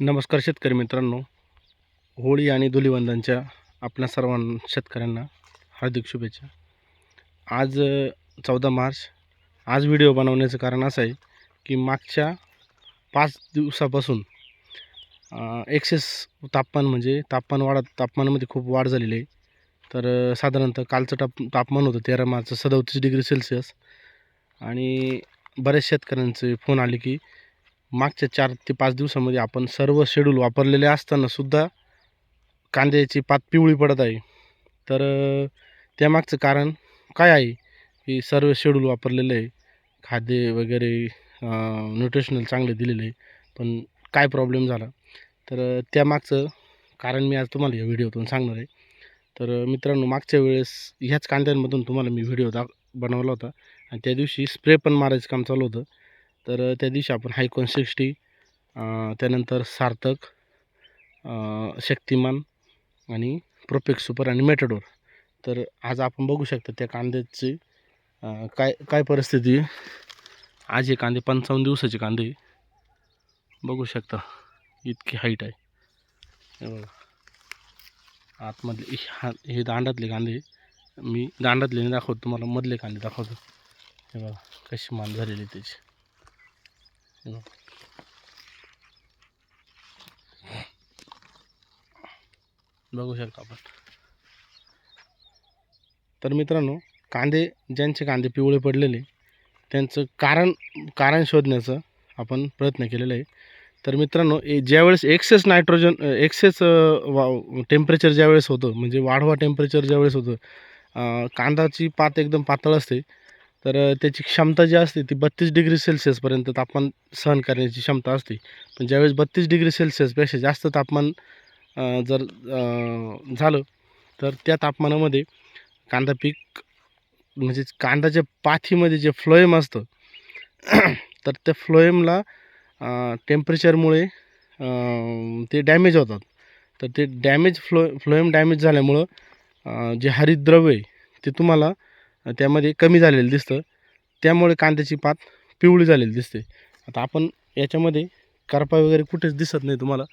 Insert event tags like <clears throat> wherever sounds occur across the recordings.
नमस्कार शेतकरी मित्रांनो. होळी आणि धुलिवंदनच्या आपल्या सर्वांना शेतकऱ्यांना हार्दिक शुभेच्छा. आज चौदा मार्च. आज व्हिडिओ बनवण्याचं कारण असं आहे की मागच्या पाच दिवसापासून एक्सेस तापमान म्हणजे तापमान वाढत तापमानामध्ये खूप वाढ झालेली आहे. तर साधारणतः कालचं ताप तापमान होतं तेरा मार्च सदोतीस डिग्री सेल्सिअस. आणि बऱ्याच शेतकऱ्यांचे फोन आले की मागच्या चार ते पाच दिवसामध्ये आपण सर्व शेड्यूल वापरलेले असतानासुद्धा कांद्याची पात पिवळी पडत आहे. तर त्यामागचं कारण काय आहे? की सर्व शेड्यूल वापरलेलं आहे. खाद्य वगैरे न्यूट्रिशनल चांगले दिलेले आहे. पण काय प्रॉब्लेम झाला? तर त्यामागचं कारण मी आज तुम्हाला या व्हिडिओतून सांगणार आहे. तर मित्रांनो मागच्या वेळेस ह्याच कांद्यांमधून तुम्हाला मी व्हिडिओ दा बनवला होता. आणि त्या दिवशी स्प्रे पण मारायचं काम चालू होतं. तर त्या दिवशी आपण हायकॉन सिक्स्टी त्यानंतर सार्थक शक्तिमान आणि प्रोपेक्स सुपर आणि मेटाडोर. तर आज आपण बघू शकतो त्या कांद्याची काय काय परिस्थिती आज हे कांदे पंचावन्न दिवसाचे कांदे बघू शकता इतकी हाईट आहे. हे बघा. आतमधले हा हे दांडातले कांदे मी दांडातले नाही दाखवतो तुम्हाला मधले कांदे दाखवतो. हे बघा कशी मान झालेली आहे त्याची. Hm. बघू शकतो आपण. तर मित्रांनो कांदे ज्यांचे कांदे पिवळे पडलेले त्यांचं कारण कारण शोधण्याचा आपण प्रयत्न केलेला आहे. तर मित्रांनो ए ज्यावेळेस एक्सेस नायट्रोजन एक्सेस वा टेम्परेचर ज्यावेळेस होतं म्हणजे वाढवा टेम्परेचर ज्यावेळेस होतं कांदाची पात एकदम पातळ असते तर त्याची क्षमता जी असते ती बत्तीस डिग्री सेल्सिअसपर्यंत तापमान सहन करण्याची क्षमता असते. पण ज्यावेळेस बत्तीस डिग्री सेल्सिअसपेक्षा जास्त तापमान जर झालं तर त्या तापमानामध्ये कांदा पीक म्हणजे कांद्याच्या पाथीमध्ये जे फ्लोएम असतं तर त्या फ्लोएमला टेम्परेचरमुळे ते डॅमेज होतात. तर ते डॅमेज फ्लो फ्लोएम डॅमेज झाल्यामुळं जे हरितद्रव्य आहे ते तुम्हाला त्यामध्ये कमी झालेलं दिसतं. त्यामुळे कांद्याची पात पिवळी झालेली दिसते. आता आपण याच्यामध्ये करपा वगैरे कुठेच दिसत नाही तुम्हाला.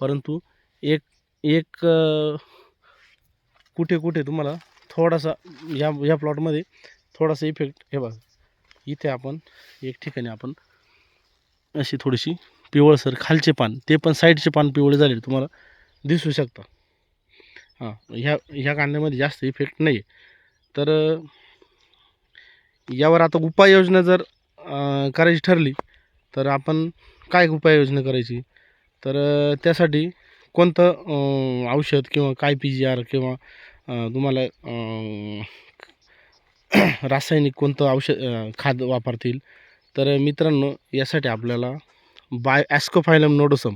परंतु एक एक कुठे कुठे तुम्हाला थोडासा या या प्लॉटमध्ये थोडासा इफेक्ट हे बघा. इथे आपण एक ठिकाणी आपण अशी थोडीशी पिवळसर खालचे पान ते पण साईडचे पान पिवळे झालेले तुम्हाला दिसू शकतं हां ह्या ह्या कांद्यामध्ये जास्त इफेक्ट नाही तर यावर आता उपाययोजना जर करायची ठरली तर आपण काय उपाययोजना करायची? तर त्यासाठी कोणतं औषध किंवा काय पी जी आर किंवा तुम्हाला रासायनिक कोणतं औषध खाद वापरतील? तर मित्रांनो यासाठी आपल्याला बाय ॲस्कोफायलम नोडोसम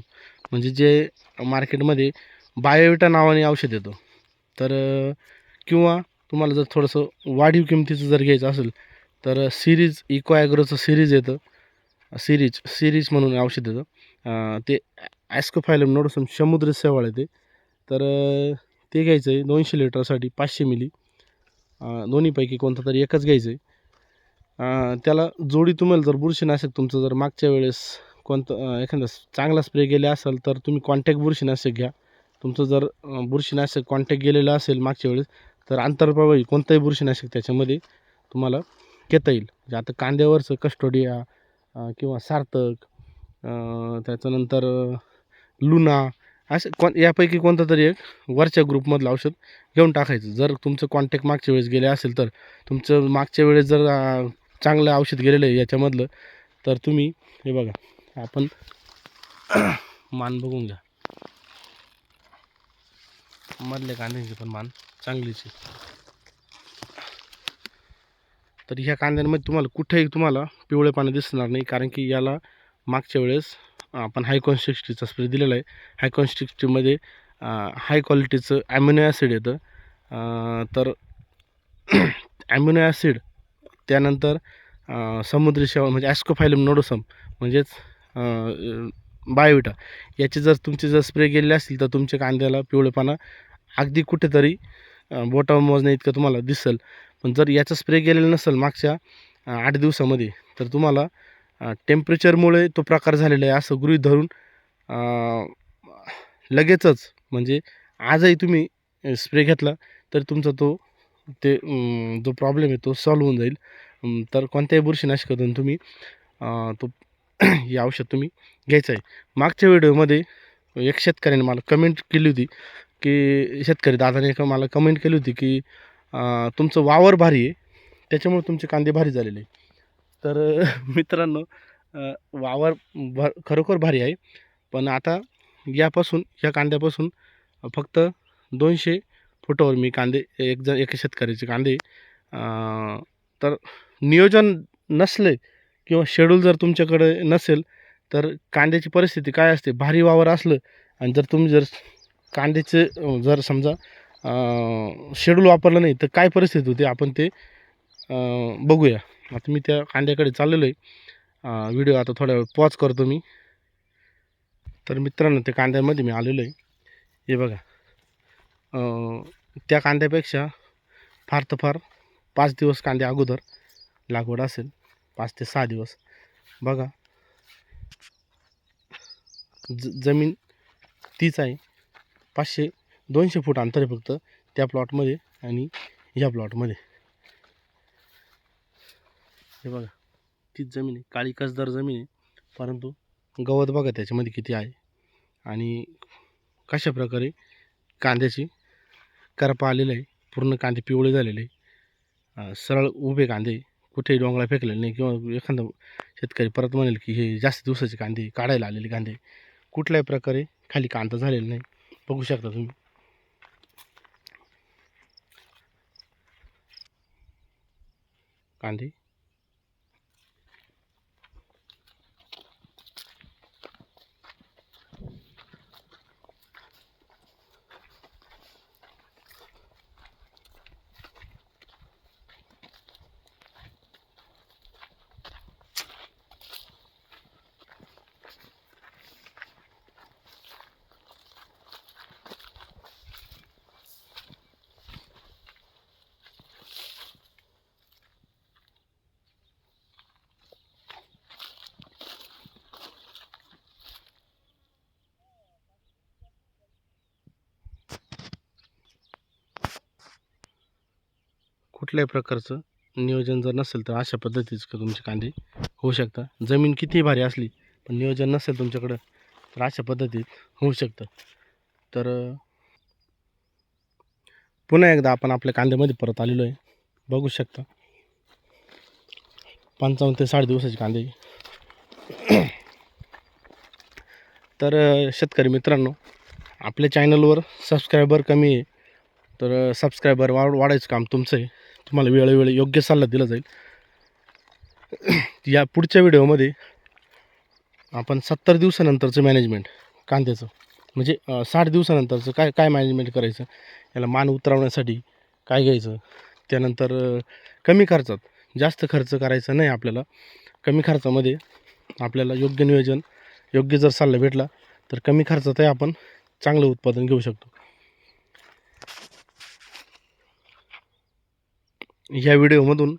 म्हणजे जे मार्केटमध्ये बायोविटा नावाने औषध येतं. तर किंवा तुम्हाला जर थोडंसं वाढीव किमतीचं जर घ्यायचं असेल तर सिरीज इको ॲग्रोचं सिरीज येतं. सिरीज सिरीज म्हणून औषध येतं. ते ॲस्कोफायलम नोडसम समुद्र सेवाळ येते. तर ते घ्यायचं आहे दोनशे लिटरसाठी पाचशे मिली. दोन्हीपैकी कोणतं तरी एकच घ्यायचं आहे. त्याला जोडी तुम्हाला जर बुरशीनाशक तुमचं जर मागच्या वेळेस कोणतं एखादा चांगला स्प्रे गेले असेल तर तुम्ही कॉन्टॅक्ट बुरशीनाशक घ्या. तुमचं जर बुरशीनाशक कॉन्टॅक्ट गेलेलं असेल मागच्या वेळेस तर आंतरप्रवाही कोणतंही बुरशीनाशक त्याच्यामध्ये तुम्हाला घेता येईल. म्हणजे आता कांद्यावरचं कस्टोडिया किंवा सार्थक त्याच्यानंतर लुना असं कोण यापैकी कोणतं तरी एक वरच्या ग्रुपमधलं औषध घेऊन टाकायचं. जर तुमचं कॉन्टॅक्ट मागच्या वेळेस गेले असेल तर तुमचं मागच्या वेळेस जर चांगलं औषध गेलेलं आहे याच्यामधलं तर तुम्ही हे बघा आपण <clears throat> मान बघून घ्या. मधल्या कांद्यांची पण मान चांगलीच आहे. तर ह्या कांद्यांमध्ये तुम्हाला कुठेही तुम्हाला पिवळे पाणी दिसणार नाही कारण की याला मागच्या वेळेस आपण हाय सिक्स्टीचा स्प्रे दिलेला आहे. हाय सिक्स्टीमध्ये हाय क्वालिटीचं ॲम्युनो ॲसिड येतं. तर <clears throat> ॲम्युनो ॲसिड त्यानंतर समुद्री शेवाळ म्हणजे ॲस्कोफायलम नोडोसम म्हणजेच बायोविटा याचे जर तुमचे जर स्प्रे गेलेले असतील तर तुमच्या कांद्याला पिवळेपणा अगदी कुठेतरी बोटावर मोजण्या इतकं तुम्हाला दिसेल. पण जर याचा स्प्रे गेलेला नसेल मागच्या आठ दिवसामध्ये तर तुम्हाला टेम्परेचरमुळे तो प्रकार झालेला आहे. असं गृहीत धरून लगेचच म्हणजे आजही तुम्ही स्प्रे घेतला तर तुमचा तो ते जो प्रॉब्लेम आहे तो सॉल्व होऊन जाईल. तर कोणत्याही बुरशीनाशकातून तुम्ही तो <clears throat> हे औषध तुम्ही घ्यायचं आहे. मागच्या व्हिडिओमध्ये एक शेतकऱ्याने मला कमेंट केली होती की शेतकरी दादाने एका मला कमेंट केली होती की तुमचं वावर भारी आहे. त्याच्यामुळे तुमचे कांदे भारी झालेले आहे. तर मित्रांनो वावर भ खरोखर भारी आहे. पण आता यापासून या कांद्यापासून फक्त दोनशे फुटावर मी कांदे एक जण एका शेतकऱ्याचे कांदे तर नियोजन नसले किंवा शेड्यूल जर तुमच्याकडे नसेल तर कांद्याची परिस्थिती काय असते? भारी वावर असलं आणि जर तुम्ही जर कांद्याचे जर समजा शेड्यूल वापरलं नाही तर काय परिस्थिती होती? आपण ते बघूया. आता मी त्या कांद्याकडे चाललेलो आहे. व्हिडिओ आता थोड्या वेळ पॉज करतो मी. तर मित्रांनो त्या कांद्यामध्ये मी आलेलो आहे. हे बघा. त्या कांद्यापेक्षा फार तर फार पाच दिवस कांदे अगोदर लागवड असेल. पाच ते सहा दिवस. बघा. ज जमीन तीच आहे. पाचशे दोनशे फूट अंतर आहे फक्त त्या प्लॉटमध्ये आणि ह्या प्लॉटमध्ये. हे बघा तीच जमीन आहे. काळी कसदार जमीन आहे. परंतु गवत बघा त्याच्यामध्ये किती आहे. आणि कशा प्रकारे कांद्याची करपा आलेलं आहे. पूर्ण कांदे पिवळे झालेले आहे. सरळ उभे कांदे कुठेही डोंगळा फेकलेला नाही. किंवा एखादा शेतकरी परत म्हणेल की हे जास्त दिवसाचे कांदे काढायला आलेले कांदे कुठल्याही प्रकारे खाली कांदा झालेला नाही. बघू शकता तुम्ही. कांदे कुठल्याही प्रकारचं नियोजन जर नसेल तर अशा पद्धतीचं तुमचे कांदे होऊ शकतात? जमीन कितीही भारी असली पण नियोजन नसेल तुमच्याकडं तर अशा पद्धतीत होऊ शकतं. तर पुन्हा एकदा आपण आपल्या कांद्यामध्ये परत आलेलो आहे. बघू शकता. पंचावन्न ते साठ दिवसाचे कांदे. तर शेतकरी मित्रांनो आपल्या चॅनलवर सबस्क्रायबर कमी आहे तर सबस्क्रायबर वाढ वाढायचं काम तुमचं आहे. तुम्हाला वेळोवेळी योग्य सल्ला दिला जाईल. या पुढच्या व्हिडिओमध्ये आपण सत्तर दिवसानंतरचं मॅनेजमेंट कांद्याचं म्हणजे साठ दिवसानंतरचं काय काय मॅनेजमेंट करायचं याला मान उतरवण्यासाठी काय घ्यायचं त्यानंतर कमी खर्चात जास्त खर्च करायचा नाही आपल्याला. कमी खर्चामध्ये आपल्याला योग्य नियोजन योग्य जर सल्ला भेटला तर कमी खर्चातही आपण चांगलं उत्पादन घेऊ शकतो. ह्या व्हिडिओमधून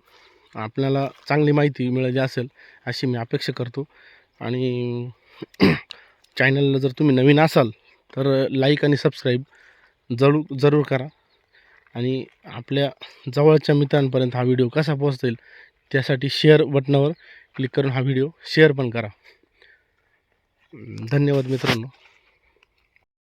आपल्याला चांगली माहिती मिळाली असेल अशी मी अपेक्षा करतो. आणि <clears throat> चॅनलला जर तुम्ही नवीन असाल तर लाईक आणि सबस्क्राईब जरूर जरूर करा. आणि आपल्या जवळच्या मित्रांपर्यंत हा व्हिडिओ कसा पोहोचता येईल त्यासाठी शेअर बटनावर क्लिक करून हा व्हिडिओ शेअर पण करा. धन्यवाद मित्रांनो.